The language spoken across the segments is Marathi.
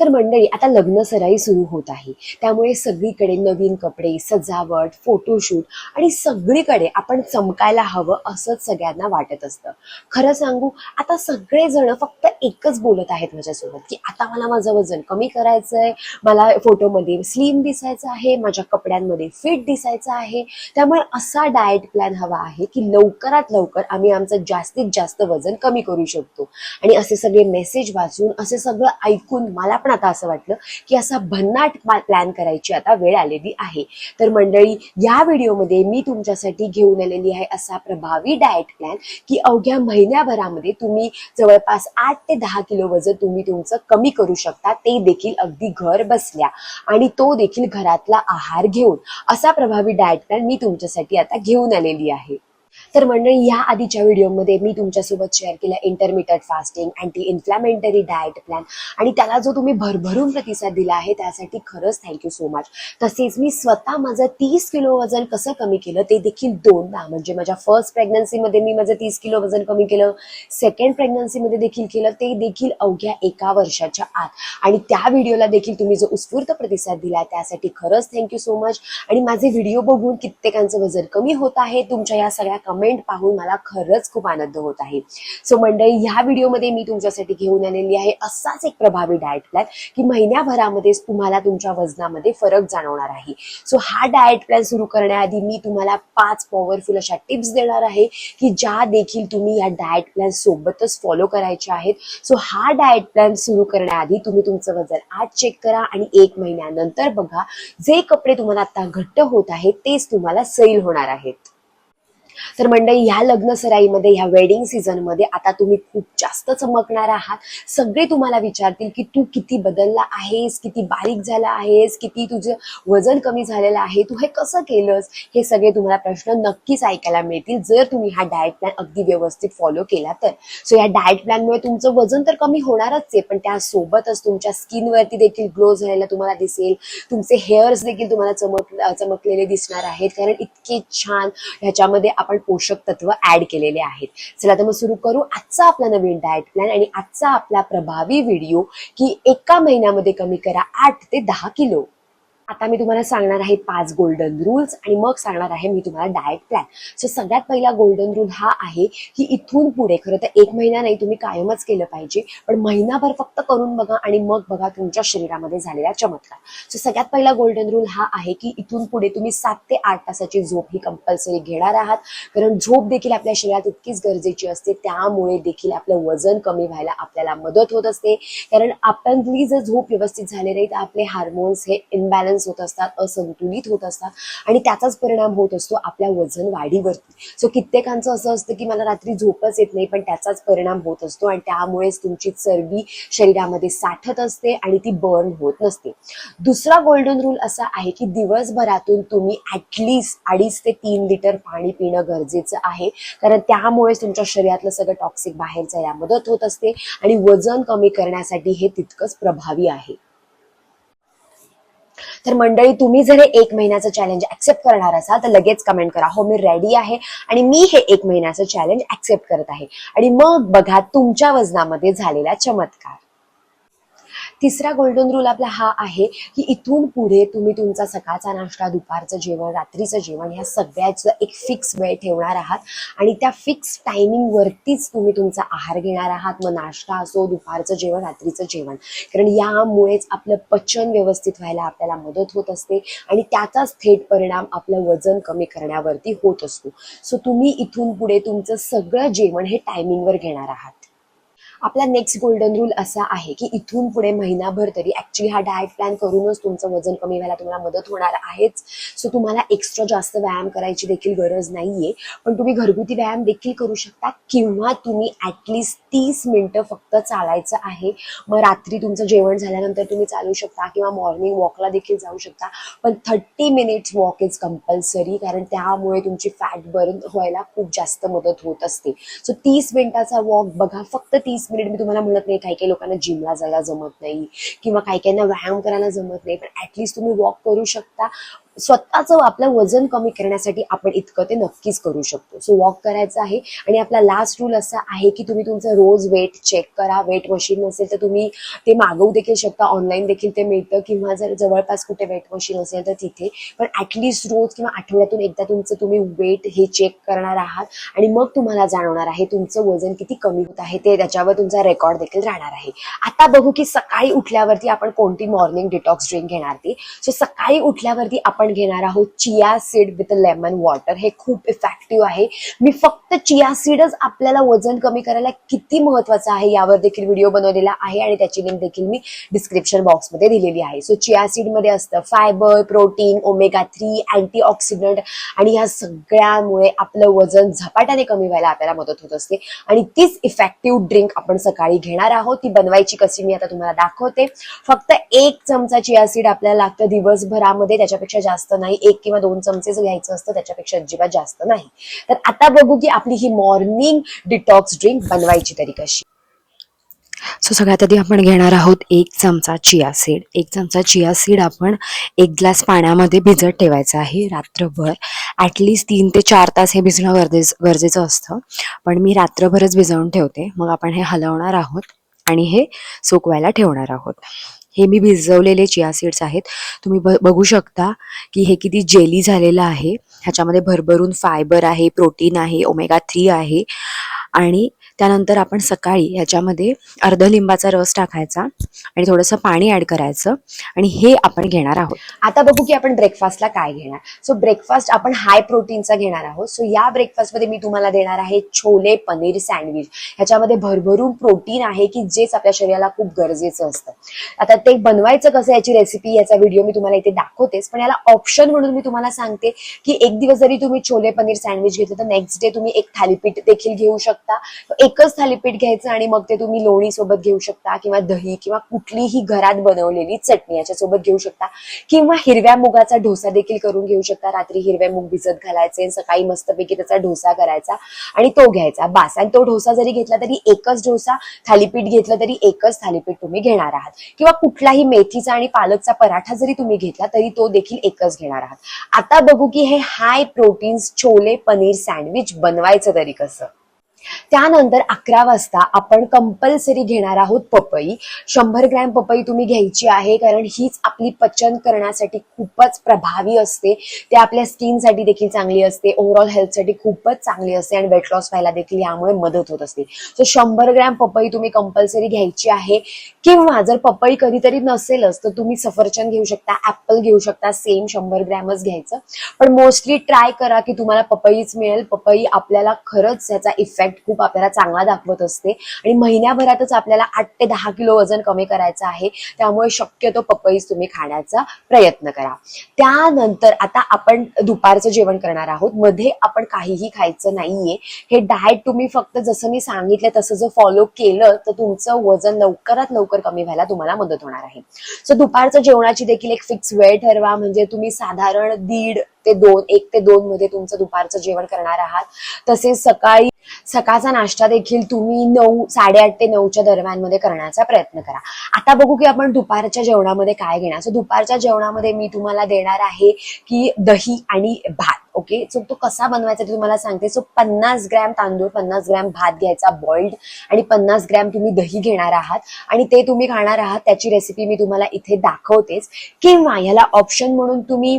तर मंडळी आता लग्न सराई सुरू होत आहे. त्यामुळे सगळीकडे नवीन कपडे सजावट फोटोशूट आणि सगळीकडे आपण चमकायला हवं असंच सगळ्यांना वाटत असतं. खरं सांगू आता सगळेजण फक्त एकच बोलत आहेत माझ्यासोबत की आता मला माझं वजन कमी करायचंय मला फोटोमध्ये स्लिम दिसायचं आहे माझ्या कपड्यांमध्ये फिट दिसायचं आहे. त्यामुळे असा डाएट प्लॅन हवा आहे की लवकरात लवकर आम्ही आमचं जास्तीत जास्त वजन कमी करू शकतो. आणि असे सगळे मेसेज वाचून असे सगळं ऐकून मला पण आता असं वाटलं की असा भन्नाट प्लॅन करायची आता वेळ आलेली आहे. तर मंडळी या व्हिडिओमध्ये मी तुमच्यासाठी घेऊन आलेली आहे असा प्रभावी डाएट प्लॅन की अवघ्या महिन्याभरामध्ये तुम्ही जवळपास आठ ते दहा किलो वजन तुम्ही तुमचं कमी करू शकता ते देखील अगदी घर बसल्या. आणि तो देखील घरातला आहार घेऊन असा प्रभावी डाएट प्लॅन मी तुमच्यासाठी आता घेऊन आलेली आहे. तर मंडळी या आधीच्या व्हिडिओमध्ये मी तुमच्यासोबत शेअर केला intermittent fasting anti inflammatory diet plan आणि त्याला जो तुम्ही भरभरून प्रतिसाद दिला आहे त्यासाठी खरंच थँक्यू सो मच तसेच मी स्वतः माझं तीस किलो वजन कसं कमी केलं ते देखील दोनदा. म्हणजे माझ्या फर्स्ट प्रेग्नन्सीमध्ये मी माझं तीस किलो वजन कमी केलं सेकंड प्रेग्नन्सीमध्ये देखील केलं ते देखील अवघ्या एका वर्षाच्या आत. आणि त्या व्हिडिओला देखील तुम्ही जो उत्स्फूर्त प्रतिसाद दिला त्यासाठी खरंच थँक्यू सो मच आणि माझे व्हिडिओ बघून कित्येकांचं वजन कमी होत आहे. तुमच्या या सगळ्या कमेंट पाहून मला खरंच खूप आनंद होत आहे. सो मंडळी ह्या व्हिडिओमध्ये मी तुमच्यासाठी घेऊन आलेली आहे असाच एक प्रभावी डाएट प्लॅन की महिन्याभरामध्येच तुम्हाला तुमच्या वजनामध्ये फरक जाणवणार आहे. सो हा डाएट प्लॅन सुरू करण्याआधी मी तुम्हाला पाच पॉवरफुल अशा टिप्स देणार आहे की ज्या देखील तुम्ही या डाएट प्लॅन सोबतच फॉलो करायच्या आहेत. सो हा डाएट प्लॅन सुरू करण्याआधी तुम्ही तुमचं वजन आज चेक करा आणि एक महिन्यानंतर बघा जे कपडे तुम्हाला आता घट्ट होत आहेत तेच तुम्हाला सैल होणार आहेत. तर मंडळी ह्या लग्न सराईमध्ये ह्या वेडिंग सीझनमध्ये आता तुम्ही खूप जास्त चमकणार आहात. सगळे तुम्हाला विचारतील की तू किती बदलला आहेस किती बारीक झाला आहेस किती तुझं वजन कमी झालेलं आहे तू हे कसं केलंस? हे सगळे तुम्हाला प्रश्न नक्कीच ऐकायला मिळतील. जर तुम्ही हा डाएट प्लॅन अगदी व्यवस्थित फॉलो केला तर. सो या डाएट प्लॅनमुळे तुमचं वजन तर कमी होणारच आहे पण त्यासोबतच तुमच्या स्किनवरती देखील ग्लो झालेला तुम्हाला दिसेल. तुमचे हेअर्स देखील तुम्हाला चमक चमकलेले दिसणार आहेत. कारण इतके छान ह्याच्यामध्ये आपण पोषक तत्व ऍड केलेले आहेत. चला तर मग सुरू करू. आजचा आपला नवीन डाएट प्लॅन आणि आजचा आपला प्रभावी व्हिडिओ की एका महिन्यामध्ये कमी करा आठ ते दहा किलो. आता मी तुम्हाला सांगणार आहे पाच गोल्डन रूल्स आणि मग सांगणार आहे मी तुम्हाला डाएट प्लॅन सो सगळ्यात पहिला गोल्डन रूल हा आहे की इथून पुढे खरं तर एक महिना नाही तुम्ही कायमच केलं पाहिजे पण महिनाभर फक्त करून बघा आणि मग बघा तुमच्या शरीरामध्ये झालेला चमत्कार. सो सगळ्यात पहिला गोल्डन रूल हा आहे की इथून पुढे तुम्ही सात ते आठ तासाची झोप ही कंपल्सरी घेणार आहात. कारण झोप देखील आपल्या शरीरात इतकीच गरजेची असते त्यामुळे देखील आपलं वजन कमी व्हायला आपल्याला मदत होत असते. कारण आपली जर झोप व्यवस्थित झाली नाही तर आपले हार्मोन्स हे इनबॅलन्स होत असतात असंतुलित होत असतात आणि त्याचाच परिणाम होत असतो आपल्या वजन वाढीवरती. सो कित्येकांचं असं असतं की मला रात्री झोपच येत नाही पण त्याचाच परिणाम होत असतो आणि त्यामुळेच तुमची चरबी शरीरामध्ये साठत असते आणि ती बर्न होत नसते. दुसरा गोल्डन रूल असा आहे की दिवसभरातून तुम्ही ऍटलीस्ट अडीच ते तीन लिटर पाणी पिणं गरजेचं आहे. कारण त्यामुळेच तुमच्या शरीरातलं सगळं टॉक्सिक बाहेर जायला मदत होत असते आणि वजन कमी करण्यासाठी हे तितकंच प्रभावी आहे. तर मंडळी तुम्ही जर हे एक महिन्याचं चॅलेंज ऍक्सेप्ट करणार असाल तर लगेच कमेंट करा. हो मी रेडी आहे आणि मी हे एक महिन्याचं चॅलेंज ऍक्सेप्ट करत आहे. आणि मग बघा तुमच्या वजनामध्ये झालेला चमत्कार. तिसरा गोल्डन रूल आपला हा आहे की इथून पुढे तुम्ही तुमचा सकाळचा नाश्ता दुपारचं जेवण रात्रीचं जेवण ह्या सगळ्याचं एक फिक्स वेळ ठेवणार आहात. आणि त्या फिक्स टायमिंगवरतीच तुम्ही तुमचा आहार घेणार आहात. मग नाश्ता असो दुपारचं जेवण रात्रीचं जेवण. कारण यामुळेच आपलं पचन व्यवस्थित व्हायला आपल्याला मदत होत असते आणि त्याचाच थेट परिणाम आपलं वजन कमी करण्यावरती होत असतो. सो तुम्ही इथून पुढे तुमचं सगळं जेवण हे टायमिंगवर घेणार आहात. आपला नेक्स्ट गोल्डन रूल असा आहे की इथून पुढे महिनाभर तरी ऍक्च्युली हा डाएट प्लॅन करूनच तुमचं वजन कमी व्हायला तुम्हाला मदत होणार आहेच. सो तुम्हाला एक्स्ट्रा जास्त व्यायाम करायची देखील गरज नाहीये. पण तुम्ही घरगुती व्यायाम देखील करू शकता किंवा तुम्ही ऍटलिस्ट तीस मिनिटं फक्त चालायचं आहे. मग रात्री तुमचं जेवण झाल्यानंतर तुम्ही चालू शकता किंवा मॉर्निंग वॉकला देखील जाऊ शकता. पण thirty minutes walk is compulsory कारण त्यामुळे तुमची फॅट बर्न व्हायला खूप जास्त मदत होत असते. सो तीस मिनिटाचा वॉक बघा. फक्त तीस मिनिट मी तुम्हाला म्हणत नाही काही काही लोकांना जिमला जायला जमत नाही किंवा काही काहींना व्यायाम करायला जमत नाही पण ऍटलिस्ट तुम्ही वॉक करू शकता. स्वतःचं आपलं वजन कमी करण्यासाठी आपण इतकं ते नक्कीच करू शकतो. सो वॉक करायचं आहे आणि आपला लास्ट रूल असा आहे की तुम्ही तुमचं रोज वेट चेक करा. वेट मशीन नसेल तर तुम्ही ते मागवू देखील शकता. ऑनलाईन देखील ते मिळतं किंवा जर जवळपास कुठे वेट मशीन असेल तर तिथे. पण ऍटलिस्ट रोज किंवा आठवड्यातून एकदा तुमचं तुम्ही वेट हे चेक करणार आहात आणि मग तुम्हाला जाणवणार आहे तुमचं वजन किती कमी होत आहे ते त्याच्यावर तुमचा रेकॉर्ड देखील राहणार आहे. आता बघू की सकाळी उठल्यावरती आपण कोणती मॉर्निंग डिटॉक्स ड्रिंक घेणार ती? सो सकाळी उठल्यावरती आपण घेणार आहोत chia seed with lemon water हे खूप इफेक्टिव्ह आहे. मी फक्त चिया सीडच आपल्याला वजन कमी करायला किती महत्वाचं आहे यावर देखील व्हिडिओ बनवलेला आहे आणि त्याची लिंक देखील मी डिस्क्रिप्शन बॉक्समध्ये दिलेली आहे. सो चिया सीडमध्ये असतं fibre protein omega three antioxidant आणि ह्या सगळ्यामुळे आपलं वजन झपाट्याने कमी व्हायला आपल्याला मदत होत असते. आणि तीच इफेक्टिव्ह ड्रिंक आपण सकाळी घेणार आहोत. ती बनवायची कशी मी आता तुम्हाला दाखवते. फक्त एक चमचा चिया सीड आपल्याला लागतं दिवसभरामध्ये. त्याच्यापेक्षा जास्त नाही एक किंवा दोन चमचेच घ्यायचं असतं त्याच्यापेक्षा अजिबात जास्त नाही. तर आता बघू की आपली ही मॉर्निंग डिटॉक्स ड्रिंक बनवायची तरी कशी. सो सगळ्यात आधी आपण घेणार आहोत एक चमचा चिया सीड एक चमचा चिया सीड आपण एक ग्लास पाण्यामध्ये भिजत ठेवायचं आहे रात्रभर. ॲटलिस्ट तीन ते चार तास हे भिजणं गरजेच गरजेचं असतं. पण मी रात्रभरच भिजवून ठेवते. मग आपण हे हलवणार आहोत आणि हे सुकवायला ठेवणार आहोत. हे मी भिजवलेले चिया सीड्स आहेत. तुम्ही ब बघू शकता की हे किती जेली झालेलं आहे. ह्याच्यामध्ये भरभरून फायबर आहे प्रोटीन आहे ओमेगा थ्री आहे. आणि त्यानंतर आपण सकाळी ह्याच्यामध्ये अर्ध लिंबाचा रस टाकायचा आणि थोडंसं पाणी ऍड करायचं आणि हे आपण घेणार आहोत. आता बघू की आपण ब्रेकफास्टला काय घेणार. सो ब्रेकफास्ट आपण हाय प्रोटीनचा घेणार आहोत. सो या ब्रेकफास्टमध्ये मी तुम्हाला देणार आहे छोले पनीर सँडविच ह्याच्यामध्ये भरभरून प्रोटीन आहे की जेच आपल्या शरीराला खूप गरजेचं असतं. आता ते बनवायचं कसं याची रेसिपी याचा व्हिडिओ मी तुम्हाला इथे दाखवतेच. पण याला ऑप्शन म्हणून मी तुम्हाला सांगते की एक दिवस जरी तुम्ही छोले पनीर सँडविच घेतलं तर नेक्स्ट डे तुम्ही एक थालीपीठ देखील घेऊ शकता. एकच थालीपीठ घ्यायचं आणि मग ते तुम्ही लोणी सोबत घेऊ शकता किंवा दही किंवा कुठलीही घरात बनवलेली चटणी याच्या सोबत घेऊ शकता. किंवा हिरव्या मुगाचा डोसा देखील करून घेऊ शकता. रात्री हिरव्या मूग भिजत घालायचे सकाळी मस्तपैकी त्याचा डोसा करायचा आणि तो घ्यायचा. बास आणि तो डोसा जरी घेतला तरी एकच डोसा थालीपीठ घेतलं तरी एकच थालीपीठ तुम्ही घेणार आहात. किंवा कुठलाही मेथीचा आणि पालकचा पराठा जरी तुम्ही घेतला तरी तो देखील एकच घेणार आहात. आता बघू की हे high proteins chole paneer sandwich बनवायचं तरी कसं? त्यानंतर अकरा वाजता आपण कंपल्सरी घेणार आहोत पपई. शंभर ग्रॅम पपई तुम्ही घ्यायची आहे कारण हीच आपली पचन करण्यासाठी खूपच प्रभावी असते. ते आपल्या स्किनसाठी देखील चांगली असते ओव्हरऑल हेल्थसाठी खूपच चांगली असते आणि वेट लॉस व्हायला देखील यामुळे मदत होत असते. सो शंभर ग्रॅम पपई तुम्ही कंपल्सरी घ्यायची आहे. किंवा जर पपई कधीतरी नसेलच तर तुम्ही सफरचंद घेऊ शकता ऍपल घेऊ शकता सेम शंभर ग्रॅमच घ्यायचं. पण मोस्टली ट्राय करा की तुम्हाला पपईच मिळेल. पपई आपल्याला खरंच याचा इफेक्ट खूप आपल्याला चांगला दाखवत असते. आणि महिन्याभरातच आपल्याला आठ ते दहा किलो वजन कमी करायचं आहे. त्यामुळे शक्यतो पपईज तुम्ही खाण्याचा प्रयत्न करा. त्यानंतर आता आपण दुपारचं जेवण करणार आहोत. मध्ये आपण काहीही खायचं नाहीये. हे डाएट तुम्ही फक्त जसं मी सांगितलं तसं जर फॉलो केलं तर तुमचं वजन लवकरात लवकर कमी व्हायला तुम्हाला मदत होणार आहे. सो दुपारचं जेवणाची देखील एक फिक्स वेळ ठरवा. म्हणजे तुम्ही साधारण दीड ते दोन एक ते दोन मध्ये तुमचं दुपारचं जेवण करणार आहात. तसेच सकाळी सकाळचा नाश्ता देखील तुम्ही नऊ साडेआठ ते नऊच्या दरम्यानमध्ये करण्याचा प्रयत्न करा. आता बघू की आपण दुपारच्या जेवणामध्ये काय घेणार. सो दुपारच्या जेवणामध्ये मी तुम्हाला देणार आहे की दही आणि भात. ओके सो तो कसा बनवायचा ते तुम्हाला सांगते. सो पन्नास ग्रॅम तांदूळ पन्नास ग्रॅम भात घ्यायचा बॉइल्ड आणि पन्नास ग्रॅम तुम्ही दही घेणार आहात. आणि ते तुम्ही खाणार आहात त्याची रेसिपी मी तुम्हाला इथे दाखवतेच. किंवा ह्याला ऑप्शन म्हणून तुम्ही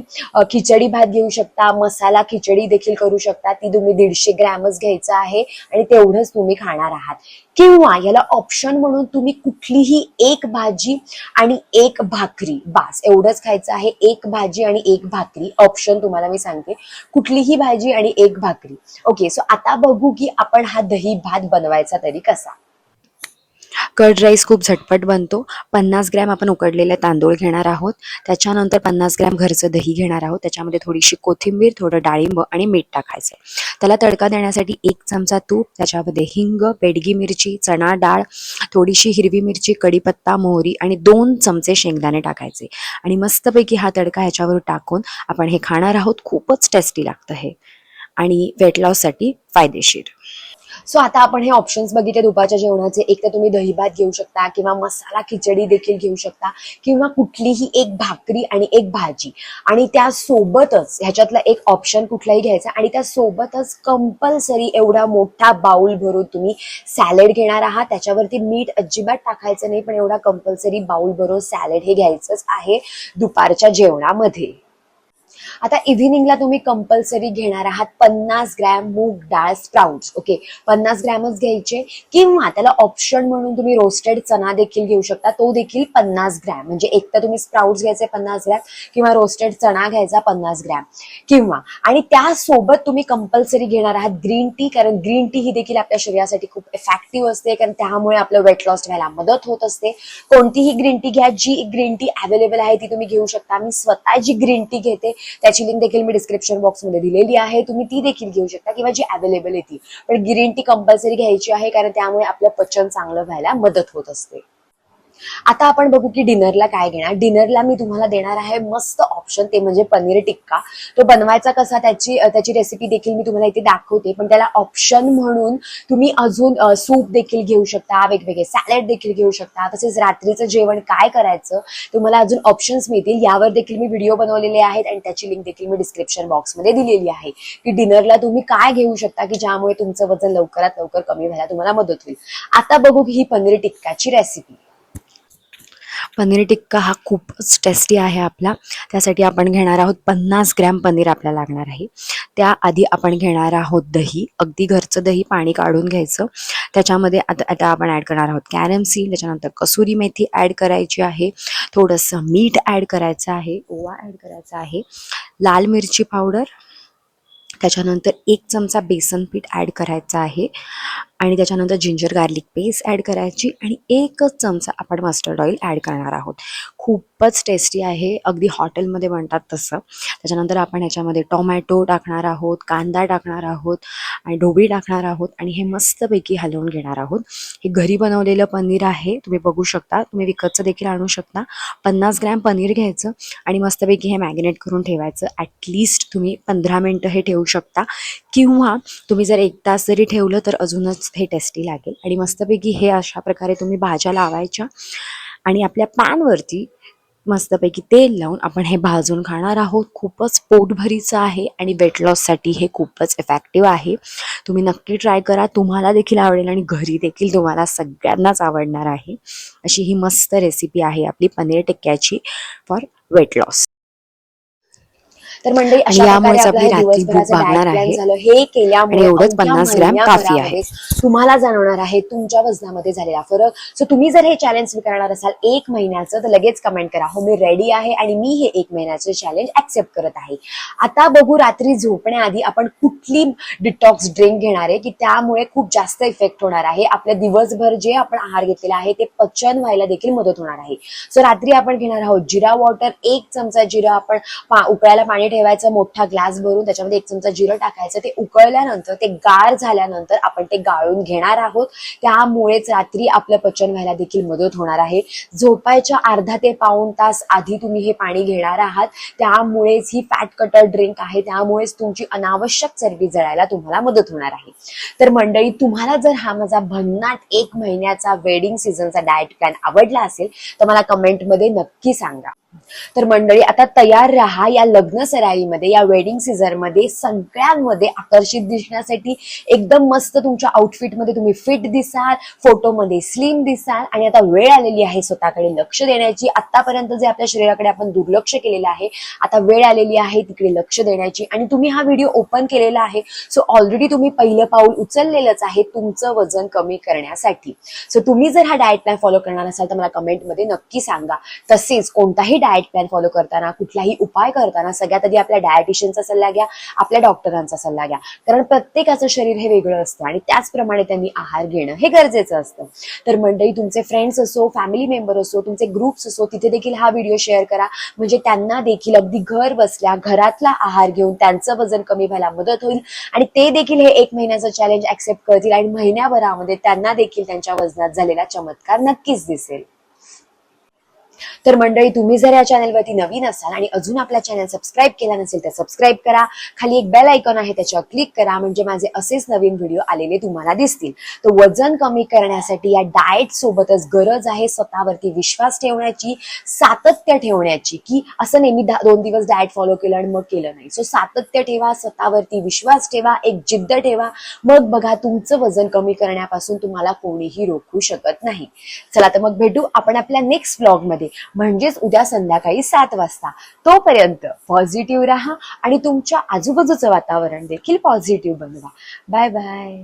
खिचडी भात घेऊ शकता मसाला खिचडी देखील करू शकता. ती तुम्ही दीडशे ग्रॅमच घ्यायचं आहे आणि तेवढंच तुम्ही खाणार आहात. किंवा याला ऑप्शन म्हणून तुम्ही कुठलीही एक भाजी आणि एक भाकरी बास एवढंच खायचं आहे. एक भाजी आणि एक भाकरी ऑप्शन तुम्हाला मी सांगते. कुठलीही भाजी आणि एक भाकरी. ओके सो आता बघू की आपण हा दही भात बनवायचा तरी कसा. कर्ड राईस खूप झटपट बनतो. पन्नास ग्रॅम आपण उकडलेले तांदूळ घेणार आहोत. त्याच्यानंतर पन्नास ग्रॅम घरचं दही घेणार आहोत. त्याच्यामध्ये थोडीशी कोथिंबीर थोडं डाळिंब आणि मीठ टाकायचं त्याला तडका देण्यासाठी एक चमचा तूप त्याच्यामध्ये हिंग बेडगी मिरची चणा डाळ थोडीशी हिरवी मिरची कढीपत्ता मोहरी आणि दोन चमचे शेंगदाणे टाकायचे आणि मस्तपैकी हा तडका ह्याच्यावर टाकून आपण हे खाणार आहोत. खूपच टेस्टी लागतं हे. आणि वेट लॉससाठी फायदेशीर. सो आता आपण हे ऑप्शन्स बघितले दुपारच्या जेवणाचे. एक तर तुम्ही दही भात घेऊ शकता किंवा मसाला खिचडी देखील घेऊ शकता किंवा कुठलीही एक भाकरी आणि एक भाजी. आणि त्या सोबतच ह्याच्यातला एक ऑप्शन कुठलाही घ्यायचा आणि त्यासोबतच कंपल्सरी एवढा मोठा बाउल भरून तुम्ही सॅलेड घेणार आहात. त्याच्यावरती मीठ अजिबात टाकायचं नाही पण एवढा कंपल्सरी बाउल भरून सॅलेड हे घ्यायचंच आहे दुपारच्या जेवणामध्ये. आता इव्हिनिंगला तुम्ही कंपल्सरी घेणार आहात पन्नास ग्रॅम मूग डाळ स्प्राउट्स ओके पन्नास ग्रॅमच घ्यायचे किंवा त्याला ऑप्शन म्हणून तुम्ही रोस्टेड चना देखील घेऊ शकता. तो देखील पन्नास ग्रॅम म्हणजे एक तर तुम्ही स्प्राउट्स घ्यायचे पन्नास ग्रॅम किंवा रोस्टेड चना घ्यायचा पन्नास ग्रॅम. किंवा आणि त्यासोबत तुम्ही कंपल्सरी घेणार आहात ग्रीन टी कारण ग्रीन टी ही देखील आपल्या शरीरासाठी खूप इफेक्टिव्ह असते कारण त्यामुळे आपलं वेट लॉस व्हायला मदत होत असते. कोणतीही ग्रीन टी घ्या जी ग्रीन टी अवेलेबल आहे ती तुम्ही घेऊ शकता. मी स्वतः जी ग्रीन टी घेते त्याची लिंक देखील मी डिस्क्रिप्शन बॉक्समध्ये दिलेली आहे. तुम्ही ती देखील घेऊ शकता किंवा जी अवेलेबल आहे ती पण ग्रीन टी कंपल्सरी घ्यायची आहे कारण त्यामुळे आपलं पचन चांगलं व्हायला मदत होत असते. आता आपण बघू की डिनरला काय घेणार. डिनरला मी तुम्हाला देणार आहे मस्त ऑप्शन ते म्हणजे पनीर टिक्का. तो बनवायचा कसा त्याची त्याची रेसिपी देखील मी तुम्हाला इथे दाखवते पण त्याला ऑप्शन म्हणून तुम्ही अजून सूप देखील घेऊ शकता वेगवेगळे सॅलड देखील घेऊ शकता तसेच रात्रीचं जेवण काय करायचं तुम्हाला अजून ऑप्शन्स मिळतील. यावर देखील मी व्हिडिओ बनवलेले आहेत आणि त्याची लिंक देखील मी डिस्क्रिप्शन बॉक्समध्ये दिलेली आहे की डिनरला तुम्ही काय घेऊ शकता की ज्यामुळे तुमचं वजन लवकरात लवकर कमी व्हायला तुम्हाला मदत होईल. आता बघू की ही पनीर टिक्काची रेसिपी पनीर टिक्का हा खूपच टेस्टी आहे आपला. त्यासाठी आपण घेणार आहोत पन्नास ग्रॅम पनीर आपल्याला लागणार आहे. त्याआधी आपण घेणार आहोत दही. अगदी घरचं दही पाणी काढून घ्यायचं. त्याच्यामध्ये आता आता आपण ॲड करणार आहोत कॅरम सीड त्याच्यानंतर कसुरी मेथी ॲड करायची आहे. थोडंसं मीठ ॲड करायचं आहे. ओवा ॲड करायचा आहे. लाल मिरची पावडर त्याच्यानंतर एक चमचा बेसन पीठ ॲड करायचं आहे. आणि त्याच्यानंतर जिंजर गार्लिक पेस्ट ॲड करायची आणि एकच चमचा आपण मस्टर्ड ऑइल ॲड करणार आहोत. खूपच टेस्टी आहे. अगदी हॉटेलमध्ये बनतात तसं. त्याच्यानंतर आपण ह्याच्यामध्ये टोमॅटो टाकणार आहोत कांदा टाकणार आहोत आणि ढोबळी टाकणार आहोत आणि हे मस्तपैकी हलवून घेणार आहोत. हे घरी बनवलेलं पनीर आहे. तुम्ही बघू शकता. तुम्ही विकतचं देखील आणू शकता. पन्नास ग्रॅम पनीर घ्यायचं आणि मस्तपैकी हे मॅगिनेट करून ठेवायचं. ॲटलिस्ट तुम्ही पंधरा मिनटं हे ठेवू शकता. किंवा तुम्ही जर एक तास जरी ठेवलं तर अजूनच हे टेस्टी लागेल. आणि मस्तपैकी हे अशा प्रकारे तुम्ही भाज्या लावायच्या. आणि आपल्या पॅनवरती मस्तपैकी तेल लावून आपण हे भाजून खाणार आहोत. खूपच पोटभरीचं आहे आणि वेट लॉससाठी हे खूपच इफेक्टिव्ह आहे. तुम्ही नक्की ट्राय करा. तुम्हाला देखील आवडेल आणि घरी देखील तुम्हाला सगळ्यांनाच आवडणार आहे. अशी ही मस्त रेसिपी आहे आपली पनीर टिक्क्याची फॉर वेट लॉस तर मंडळी आपलं रात्री भूक भागणार plan आहे. हे केल्यामुळे एवढंच 50 ग्रॅम काफी आहे. तुम्हाला जाणवणार आहे तुमच्या वजनामध्ये झालेला फरक. सो तुम्ही जर हे चॅलेंज स्वीकारणार असाल एक महिन्याचं तर लगेच कमेंट करा. हो मी रेडी आहे आणि मी हे एक महिन्याचं चॅलेंज ऍक्सेप्ट करत आहे. आता बघू रात्री झोपण्याआधी आपण कुठली डिटॉक्स ड्रिंक घेणार आहे की त्यामुळे खूप जास्त इफेक्ट होणार आहे. आपल्या दिवसभर जे आपण आहार घेतलेला आहे ते पचन व्हायला देखील मदत होणार आहे. सो रात्री आपण घेणार आहोत जिरा वॉटर एक चमचा जिरा आपण उकळायला पाणी ठेवायचं मोठा ग्लास भरून त्याच्यामध्ये एक चमचा जिरं टाकायचं ते उकळल्यानंतर ते गार झाल्यानंतर आपण ते गाळून घेणार आहोत. त्यामुळेच रात्री आपलं पचन व्हायला देखील मदत होणार आहे. झोपायच्या अर्धा ते पाऊण तास आधी तुम्ही हे पाणी घेणार आहात. त्यामुळेच ही फॅट कटर ड्रिंक आहे. त्यामुळेच तुमची अनावश्यक चरबी जळायला तुम्हाला मदत होणार आहे. तर मंडळी तुम्हाला जर हा माझा भन्नाट एक महिन्याचा वेडिंग सीझनचा डाएट प्लॅन आवडला असेल तर मला कमेंटमध्ये नक्की सांगा. तर मंडळी आता तयार राहा या लग्न सराईमध्ये या वेडिंग सीझनमध्ये सगळ्यांमध्ये आकर्षित दिसण्यासाठी एकदम मस्त तुमच्या आउटफिटमध्ये तुम्ही फिट दिसाल फोटोमध्ये स्लिम दिसाल आणि आता वेळ आलेली आहे स्वतःकडे लक्ष देण्याची. आतापर्यंत जे आपल्या शरीराकडे आपण दुर्लक्ष केलेलं आहे आता वेळ आलेली आहे तिकडे लक्ष देण्याची आणि तुम्ही हा व्हिडिओ ओपन केलेला आहे. सो ऑलरेडी तुम्ही पहिलं पाऊल उचललेलंच आहे तुमचं वजन कमी करण्यासाठी. सो तुम्ही जर हा डाएट प्लॅन फॉलो करणार असाल तर मला कमेंटमध्ये नक्की सांगा. तसेच कोणताही डाएट प्लॅन फॉलो करताना कुठलाही उपाय करताना सगळ्यात आधी आपल्या डायटिशियनचा सल्ला घ्या आपल्या डॉक्टरांचा सल्ला घ्या. कारण प्रत्येकाचं शरीर हे वेगळं असतं आणि त्याचप्रमाणे त्यांनी आहार घेणं हे गरजेचं असतं. तर मंडळी तुमचे फ्रेंड्स असो फॅमिली मेंबर असो तुमचे ग्रुप्स असो तिथे देखील हा व्हिडिओ शेअर करा. म्हणजे त्यांना देखील अगदी घर बसल्या घरातला आहार घेऊन त्यांचं वजन कमी व्हायला मदत होईल आणि ते देखील हे एक महिन्याचं चॅलेंज ऍक्सेप्ट करतील आणि महिन्याभरामध्ये त्यांना देखील त्यांच्या वजनात झालेला चमत्कार नक्कीच दिसेल. तर मंडळी तुम्ही जर या चॅनलवरती नवीन असाल आणि अजून आपला चॅनल सबस्क्राईब केला नसेल तर सबस्क्राईब करा. खाली एक बेल आयकॉन आहे त्याच्यावर क्लिक करा. म्हणजे माझे असेच नवीन व्हिडिओ आलेले तुम्हाला दिसतील. तर वजन कमी करण्यासाठी या डाएट सोबतच गरज आहे स्वतःवरती विश्वास ठेवण्याची सातत्य ठेवण्याची. की असं नेहमी दोन दिवस डाएट फॉलो केलं आणि मग केलं नाही. सो सातत्य ठेवा स्वतःवरती विश्वास ठेवा एक जिद्द ठेवा. मग बघा तुमचं वजन कमी करण्यापासून तुम्हाला कोणीही रोखू शकत नाही. चला तर मग भेटू आपण आपल्या नेक्स्ट ब्लॉगमध्ये मध्ये म्हणजेच उद्या संध्याकाळी सात वाजता. तोपर्यंत पॉझिटिव्ह राहा आणि तुमच्या आजूबाजूचं वातावरण देखील पॉझिटिव्ह बनवा. Bye bye